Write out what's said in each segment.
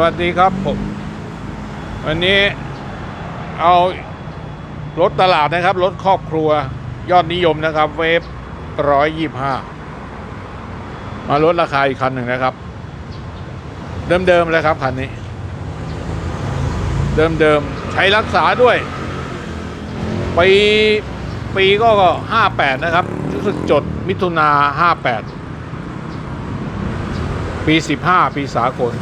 วัสดีครับผมวันนี้เอารถตลาดนะครับ รถครอบครัวยอดนิยมนะครับ เวฟร้อยยี่ห้ามาลดราคาอีกคันหนึ่งนะครับ เดิมๆเลยครับคันนี้ เดิมๆใช้รักษาด้วย ปีปีก็ห้าแปดนะครับรู้สึกจดมิถุนาห้าแปดปีสิบห้าปีสากล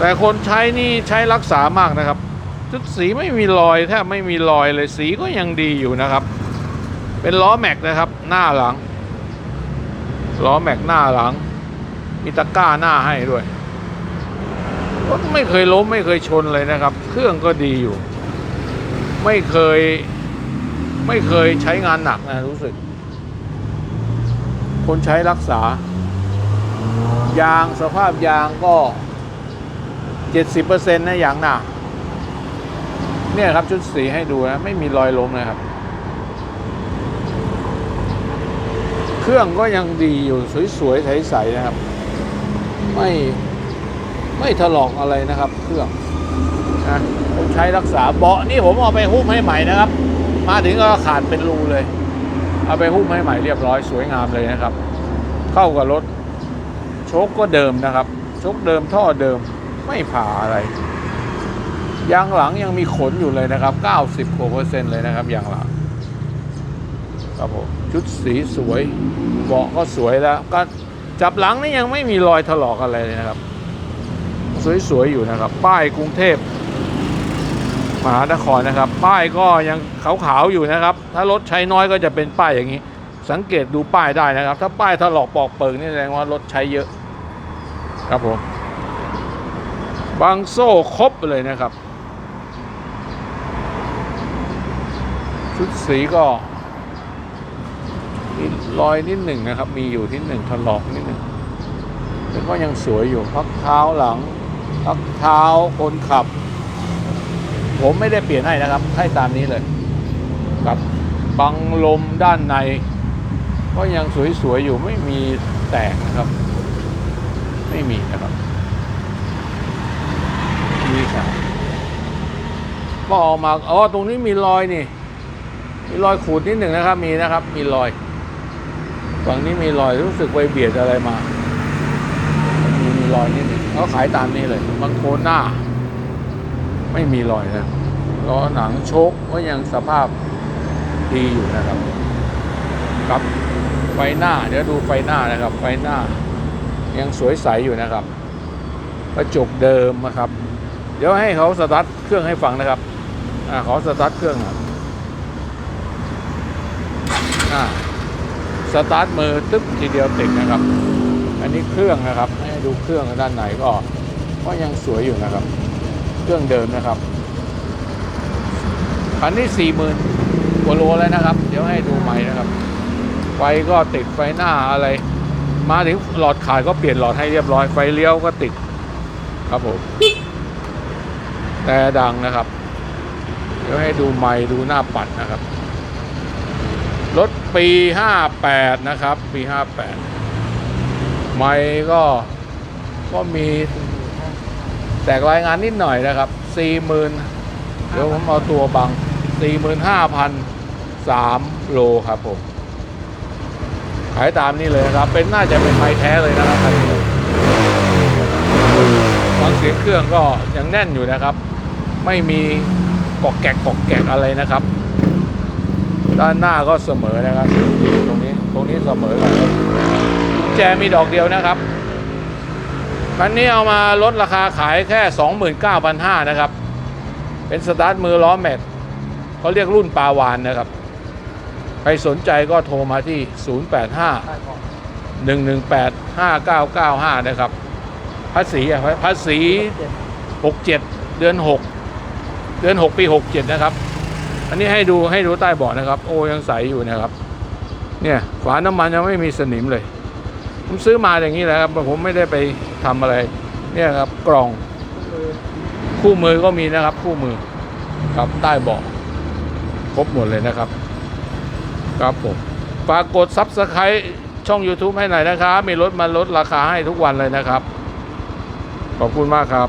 แต่คนใช้นี่ใช้รักษามากนะครับชุดสีไม่มีรอยแทบไม่มีรอยเลยสีก็ยังดีอยู่นะครับ เป็นล้อแม็กนะครับ หน้าหลังล้อแม็กหน้าหลัง มีตะกร้าหน้าให้ด้วยรถไม่เคยล้มไม่เคยชนเลยนะครับ เครื่องก็ดีอยู่ ไม่เคยไม่เคยใช้งานหนักนะรู้สึก คนใช้รักษา ยางสภาพยางก็ เจ็ดสิบเปอร์เซ็นต์นะยางหนาเนี่ยครับชุดสีให้ดูนะไม่มีรอยล้มนะครับ เครื่องก็ยังดีอยู่สวยๆใสๆนะครับ ไม่ไม่ถลอกอะไรนะครับ เครื่องนะผมใช้รักษาเบาะนี่ผมเอาไปหุ้มให้ใหม่นะครับ มาถึงก็ขาดเป็นรูเลย เอาไปหุ้มให้ใหม่เรียบร้อยสวยงามเลยนะครับ เข้ากับรถโชคก็เดิมนะครับ โชคเดิมท่อเดิม ไม่ผ่าอะไรยางหลังยังมีขนอยู่เลยนะครับ 90กว่าเปอร์เซ็นต์เลยนะครับยางหลังครับผมชุดสีสวยเบาะก็สวยแล้ว ก็จับหลังนี่ยังไม่มีรอยถลอกอะไรเลยนะครับ สวยๆอยู่นะครับ ป้ายกรุงเทพมหานครนะครับ ป้ายก็ยังขาวๆอยู่นะครับ ถ้ารถใช้น้อยก็จะเป็นป้ายอย่างนี้ สังเกตดูป้ายได้นะครับ ถ้าป้ายถลอกปอกเปิงนี่แสดงว่ารถใช้เยอะ ครับผม บางโซ่ครบเลยนะครับชุดสีก็มีรอยนิดหนึ่งนะครับ มีอยู่ที่หนึ่งถลอกนิดหนึ่งแต่ก็ยังสวยอยู่พักเท้าหลัง พักเท้าคนขับ ผมไม่ได้เปลี่ยนให้นะครับ ให้ตามนี้เลย กับบังลมด้านใน ก็ยังสวยๆอยู่ไม่มีแตกนะครับ ไม่มีนะครับ ครับก็ออกมาอ๋อตรงนี้มีรอยนี่ มีรอยขูดนิดหนึ่งนะครับ มีนะครับ มีรอยฝั่งนี้มีรอยรู้สึกไปเบียดอะไรมา มีมีรอยนิดหนึ่งเขาขายตามนี้เลยบางโคนหน้า ไม่มีรอยนะล้อหนังโชคก็ยังสภาพดีอยู่นะครับ ครับไฟหน้า เดี๋ยวดูไฟหน้านะครับ ไฟหน้า ยังสวยใสอยู่นะครับ กระจกเดิมนะครับ เดี๋ยวให้เขาสตาร์ทเครื่องให้ฟังนะครับ อ่าขอสตาร์ทเครื่องหน่อยอ่าสตาร์ทมือตึ๊บทีเดียวติดนะครับ อันนี้เครื่องนะครับ ให้ดูเครื่องด้านในก็ ก็ยังสวยอยู่นะครับ เครื่องเดิมนะครับ คันนี้สี่หมื่นกว่าโลแล้วนะครับ เดี๋ยวให้ดูใหม่นะครับ ไฟก็ติดไฟหน้าอะไร มาถึงหลอดขาดก็เปลี่ยนหลอดให้เรียบร้อย ไฟเลี้ยวก็ติดครับผม แต่ดังนะครับ เดี๋ยวให้ดูไม้ดูหน้าปัดนะครับ รถปี 58 นะครับ ปี 58 ไม้ก็ก็มีแตกรายงานนิดหน่อยนะครับ 40,000 เดี๋ยวผมเอาตัวบัง 45,003 โลครับผม ขายตามนี้เลยนะครับ เป็นน่าจะเป็นไม้แท้เลยนะครับคันนี้ฟังเสียงเครื่องก็ยังแน่นอยู่นะครับ ไม่มีกอกแกกกอกแกกอะไรนะครับ ด้านหน้าก็เสมอนะครับ ตรงนี้ตรงนี้เสมอกันแจมีดอกเดียวนะครับคันนี้เอามาลดราคาขายแค่ 29,500นะครับ เป็นสตาร์ทมือล้อแม็กเขาเรียกรุ่นปาวานนะครับ ใครสนใจก็โทรมาที่ 085 118 5995 นะครับภาษีอะภาษี 67 เดือน 6 เดือน 6 ปี 67 นะครับ อันนี้ให้ดูให้ดูใต้เบาะนะครับ โอ้ยังใสอยู่นะครับ เนี่ยฝาน้ำมันยังไม่มีสนิมเลย ผมซื้อมาอย่างนี้แหละครับ ผมไม่ได้ไปทำอะไร เนี่ยครับกล่องคู่มือก็มีนะครับ คู่มือครับใต้เบาะครบหมดเลยนะครับ ครับผมฝากกดซับสไครต์ช่อง YouTube ให้หน่อยนะครับ มีรถมาลดราคาให้ทุกวันเลยนะครับ ขอบคุณมากครับ